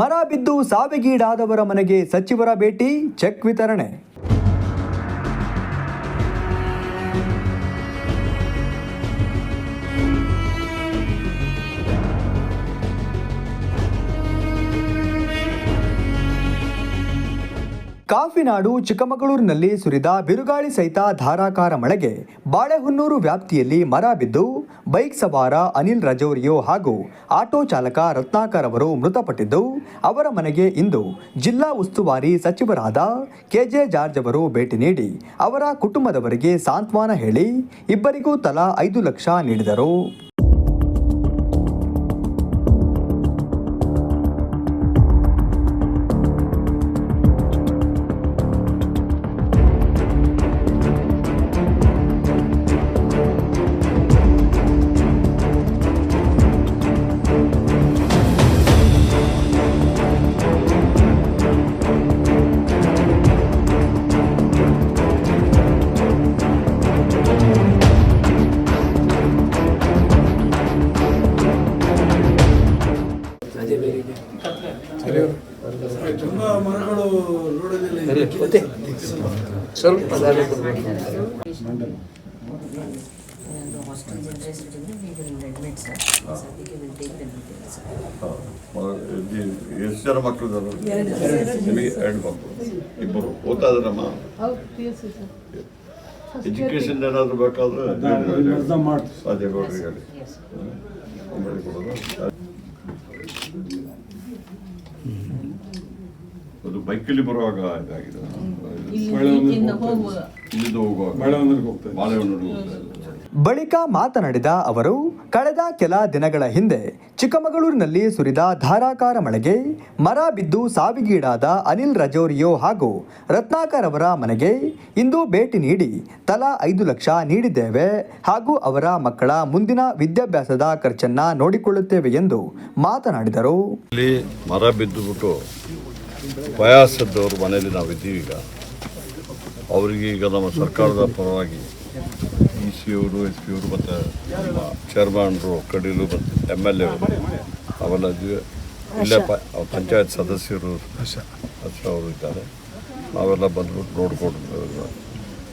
ಮರ ಬಿದ್ದು ಸಾವಿಗೀಡಾದವರ ಮನೆಗೆ ಸಚಿವರ ಭೇಟಿ ಚೆಕ್ ವಿತರಣೆ. ಕಾಫಿನಾಡು, ಚಿಕ್ಕಮಗಳೂರಿನಲ್ಲಿ ಸುರಿದ ಬಿರುಗಾಳಿ ಸಹಿತ ಧಾರಾಕಾರ ಮಳೆಗೆ ಬಾಳೆಹೊನ್ನೂರು ವ್ಯಾಪ್ತಿಯಲ್ಲಿ ಮರ ಬಿದ್ದು ಬೈಕ್ ಸವಾರ ಅನಿಲ್ ರಜೌರಿಯೋ ಹಾಗೂ ಆಟೋ ಚಾಲಕ ರತ್ನಾಕರ್ ಅವರು ಮೃತಪಟ್ಟಿದ್ದು, ಅವರ ಮನೆಗೆ ಇಂದು ಜಿಲ್ಲಾ ಉಸ್ತುವಾರಿ ಸಚಿವರಾದ ಕೆಜೆ ಜಾರ್ಜ್ ಅವರು ಭೇಟಿ ನೀಡಿ ಅವರ ಕುಟುಂಬದವರಿಗೆ ಸಾಂತ್ವನ ಹೇಳಿ ಇಬ್ಬರಿಗೂ ತಲಾ ಐದು ಲಕ್ಷ ನೀಡಿದರು. Details. ಎಷ್ಟು ಜನ ಮಕ್ಕಳು ನಿಮಗೆ ಎರಡು ಮಕ್ಕಳು ಇಬ್ಬರು ಓದ್ತಾ ಇದ್ರಮ್ಮ ಎಜುಕೇಶನ್ ಏನಾದ್ರು ಬೇಕಾದ್ರೆ. ಸಾಧ್ಯ ಕೊಡ್ರಿ ಹೇಳಿ Yes. ಮಾಡಿ ಕೊಡೋದು ಅದು ಬೈಕಲ್ಲಿ ಬರುವಾಗ ಇದಾಗಿದೆ. ಬಳಿಕ ಮಾತನಾಡಿದ ಅವರು ಕಳೆದ ಕೆಲ ದಿನಗಳ ಹಿಂದೆ ಚಿಕ್ಕಮಗಳೂರಿನಲ್ಲಿ ಸುರಿದ ಧಾರಾಕಾರ ಮಳೆಗೆ ಮರ ಬಿದ್ದು ಸಾವಿಗೀಡಾದ ಅನಿಲ್ ರಜೋರಿಯೋ ಹಾಗೂ ರತ್ನಾಕರ್ ಅವರ ಮನೆಗೆ ಇಂದು ಭೇಟಿ ನೀಡಿ ತಲಾ ಐದು ಲಕ್ಷ ನೀಡಿದ್ದೇವೆ ಹಾಗೂ ಅವರ ಮಕ್ಕಳ ಮುಂದಿನ ವಿದ್ಯಾಭ್ಯಾಸದ ಖರ್ಚನ್ನ ನೋಡಿಕೊಳ್ಳುತ್ತೇವೆ ಎಂದು ಮಾತನಾಡಿದರು. ಇಲ್ಲಿ ಮರ ಬಿದ್ದುಬಿಟ್ಟು ವಯಸ್ಸದ್ದವ್ರ ಮನೆಯಲ್ಲಿ ನಾವಿದ್ದೀವಿ ಈಗ. ಅವರಿಗೆ ಈಗ ನಮ್ಮ ಸರ್ಕಾರದ ಪರವಾಗಿ ಇ ಸಿ ಅವರು ಎಸ್ ಪಿ ಅವರು ಮತ್ತು ನಮ್ಮ ಚೇರ್ಮನ್ರು ಕಡೀಲು ಮತ್ತು ಎಂ ಎಲ್ ಎ ಅವರು ಅವೆಲ್ಲ ಇಲ್ಲೇ ಪ ಪಂಚಾಯತ್ ಸದಸ್ಯರು ಅವರು ಇದ್ದಾರೆ. ನಾವೆಲ್ಲ ಬಂದ್ಬಿಟ್ಟು ನೋಡ್ಕೊಂಡು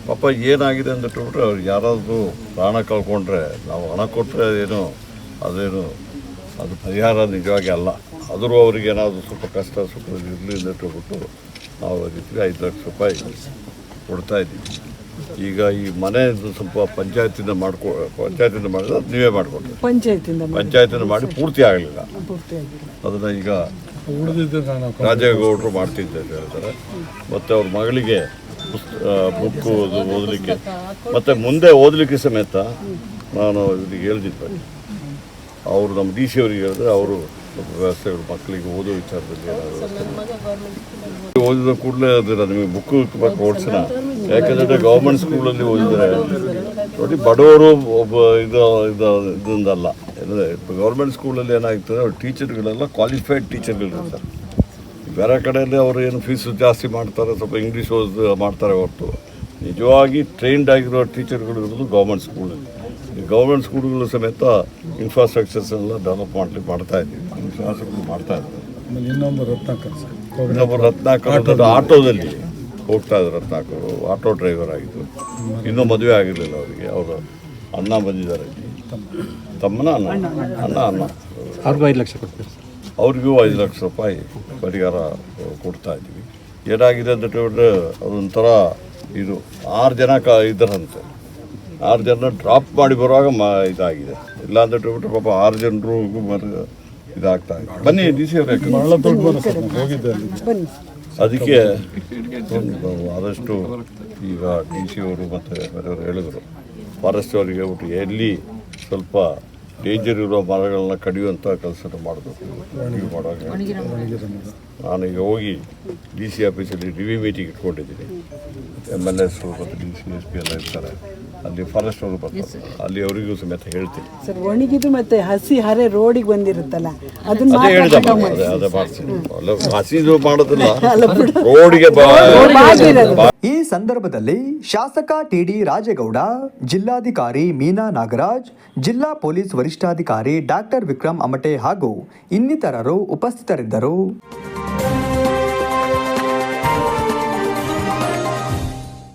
ಪಾಪ ಏನಾಗಿದೆ ಅಂದ್ಬಿಟ್ರೆ ಅವ್ರು ಯಾರಾದರೂ ಪ್ರಾಣ ಕಳ್ಕೊಂಡ್ರೆ ನಾವು ಹಣ ಕೊಟ್ಟರೆ ಏನು ಅದೇನು ಅದು ಪರಿಹಾರ ನಿಜವಾಗಿ ಅಲ್ಲ. ಆದರೂ ಅವ್ರಿಗೆ ಏನಾದರೂ ಸ್ವಲ್ಪ ಕಷ್ಟ ಸ್ವಲ್ಪ ಇರಲಿ ಅಂದ್ಬಿಟ್ಟು ನಾವು ಅದಕ್ಕೆ ಐದು ಲಕ್ಷ ರೂಪಾಯಿ ಕೊಡ್ತಾ ಇದ್ದೀವಿ. ಈಗ ಈ ಮನೆ ಸ್ವಲ್ಪ ಪಂಚಾಯತಿಂದ ಮಾಡ್ಕೊ ಪಂಚಾಯತಿಂದ ಮಾಡಿದ್ರೆ ಅದು ನೀವೇ ಮಾಡಿಕೊಡ್ರಿ ಪಂಚಾಯತಿಂದ ಪಂಚಾಯತಿಂದ ಮಾಡಿ ಪೂರ್ತಿ ಆಗಲಿಲ್ಲ. ಅದನ್ನು ಈಗ ರಾಜೇಗೌಡರು ಮಾಡ್ತಿದ್ದೆ ಅಂತ ಹೇಳ್ತಾರೆ. ಮತ್ತು ಅವ್ರ ಮಗಳಿಗೆ ಬುಕ್ ಓದಲಿಕ್ಕೆ. ಮತ್ತು ಮುಂದೆ ಓದಲಿಕ್ಕೆ ಸಮೇತ ನಾನು ಇವ್ರಿಗೆ ಹೇಳ್ದಿದ್ದೆ ಅವರು ನಮ್ಮ ಡಿ ಸಿ ಅವರಿಗೆ ಹೇಳಿದ್ರೆ ಅವರು ಸ್ವಲ್ಪ ವ್ಯವಸ್ಥೆಗಳು ಮಕ್ಕಳಿಗೆ ಓದೋ ವಿಚಾರದಲ್ಲಿ ಏನಾದ್ರು ಓದಿದ ಕೂಡಲೇ ಅದರ ನಿಮಗೆ ಬುಕ್ ಓಡಿಸೋಣ ಯಾಕೆಂದರೆ ಗೌರ್ಮೆಂಟ್ ಸ್ಕೂಲಲ್ಲಿ ಓದಿದ್ರೆ ನೋಡಿ ಬಡವರು ಒಬ್ಬ ಇದು ಇದು ಇದೊಂದಲ್ಲ. ಗೌರ್ಮೆಂಟ್ ಸ್ಕೂಲಲ್ಲಿ ಏನಾಗ್ತದೆ ಅವ್ರು ಟೀಚರ್ಗಳೆಲ್ಲ ಕ್ವಾಲಿಫೈಡ್ ಟೀಚರ್ಗಳಿರ್ತಾರೆ ಬೇರೆ ಕಡೆಯಲ್ಲಿ ಅವರು ಏನು ಫೀಸು ಜಾಸ್ತಿ ಮಾಡ್ತಾರೆ ಸ್ವಲ್ಪ ಇಂಗ್ಲೀಷ್ ಓದ್ ಮಾಡ್ತಾರೆ ಹೊರತು. ನಿಜವಾಗಿ ಟ್ರೈನ್ಡ್ ಆಗಿರೋ ಟೀಚರ್ಗಳು ಇರೋದು ಗೌರ್ಮೆಂಟ್ ಸ್ಕೂಲಲ್ಲಿ ಗೌರ್ಮೆಂಟ್ ಸ್ಕೂಲ್ಗಳು ಸಮೇತ ಇನ್ಫ್ರಾಸ್ಟ್ರಕ್ಚರ್ಸ್ ಎಲ್ಲ ಡೆವಲಪ್ ಮಾಡ್ಲಿಕ್ಕೆ ಮಾಡ್ತಾ ಇದ್ದೀವಿ ಶಾಸಕರು ಮಾಡ್ತಾ ಇದ್ದಾರೆ. ಇನ್ನೊಂದು ರತ್ನಾಕರ್ ಇನ್ನೊಬ್ಬರು ರತ್ನಾಕರ್ ಆಟೋದಲ್ಲಿ ಹೋಗ್ತಾ ಇದ್ರು ರತ್ನಾಕರು. ಆಟೋ ಡ್ರೈವರ್ ಆಗಿದ್ರು ಇನ್ನೂ ಮದುವೆ ಆಗಿರಲಿಲ್ಲ ಅವರಿಗೆ. ಅವರು ಅಣ್ಣ ಬಂದಿದ್ದಾರೆ ಇಲ್ಲಿ. ತಮ್ಮನ ಅಣ್ಣ. ಅಣ್ಣ ಅಣ್ಣ. ಅವ್ರಿಗೂ ಐದು ಲಕ್ಷ ಕೊಡ್ತೀವಿ ಅವ್ರಿಗೂ ಐದು ಲಕ್ಷ ರೂಪಾಯಿ ಪರಿಹಾರ ಕೊಡ್ತಾ ಇದ್ದೀವಿ. ಏನಾಗಿದೆ ಅಂತ ಹೇಳಿದ್ರೆ ಅದೊಂಥರ ಇದು ಆರು ಜನ ಕ ಇದ್ದರಂತೆ. ಆರು ಜನ ಡ್ರಾಪ್ ಮಾಡಿ ಬರುವಾಗ ಮ ಇದಾಗಿದೆ. ಇಲ್ಲ ಅಂತ ಹೇಳ್ಬಿಟ್ರೆ ಪಾಪ ಆರು ಜನರು ಮರ ಇದಾಗ್ತಾ ಇದೆ. ಬನ್ನಿ ಡಿ ಸಿ ಅವರೇ. ಅದಕ್ಕೆ ಆದಷ್ಟು ಈಗ ಡಿ ಸಿ ಅವರು ಮತ್ತು ಬೇರೆಯವರು ಹೇಳಿದರು ಫಾರೆಸ್ಟ್ ಅವರಿಗೆ ಹೇಳ್ಬಿಟ್ಟು ಎಲ್ಲಿ ಸ್ವಲ್ಪ ಡೇಂಜರ್ ಇರೋ ಮರಗಳನ್ನ ಕಡಿಯುವಂಥ ಕೆಲಸ ಮಾಡಬೇಕು. ಮಾಡುವಾಗ ನಾನು ಈಗ ಹೋಗಿ ಡಿ ಸಿ ಆಫೀಸಲ್ಲಿ ರಿವ್ಯೂ ಮೀಟಿಂಗ್ ಇಟ್ಕೊಂಡಿದ್ದೀನಿ. ಎಂ ಎಲ್ ಎಸ್ ಮತ್ತು ಡಿ ಸಿ ಎಸ್ ಪಿ ಎಲ್ಲ ಇರ್ತಾರೆ. ಅಲ್ಲಿ ಫಾರೆಸ್ಟ್ ಅವರು ಬರ್ತಾರೆ ಅಲ್ಲಿ ಅವರಿಗೂ ಸಮೇತ ಹೇಳ್ತೀನಿ. ಸರ್ ಒಣಗಿದು ಮತ್ತೆ ಹಸಿ ಹರೆ ರೋಡಿಗೆ ಬಂದಿರುತ್ತಲ್ಲ ಅದನ್ನ ಅದೇ ಹೇಳಿದೆ. ಅದೇ ಅದೇ ಮಾಡ್ತೀನಿ ಅಲ್ಲ, ಹಸಿದು ಮಾಡೋದಿಲ್ಲ. ರೋಡಿಗೆ ಬಾ ಈ ಸಂದರ್ಭದಲ್ಲಿ ಶಾಸಕ ಟಿಡಿ ರಾಜೇಗೌಡ ಜಿಲ್ಲಾಧಿಕಾರಿ ಮೀನಾ ನಾಗರಾಜ್ ಜಿಲ್ಲಾ ಪೊಲೀಸ್ ವರಿಷ್ಠಾಧಿಕಾರಿ ಡಾಕ್ಟರ್ ವಿಕ್ರಮ್ ಅಮಟೆ ಹಾಗೂ ಇನ್ನಿತರರು ಉಪಸ್ಥಿತರಿದ್ದರು.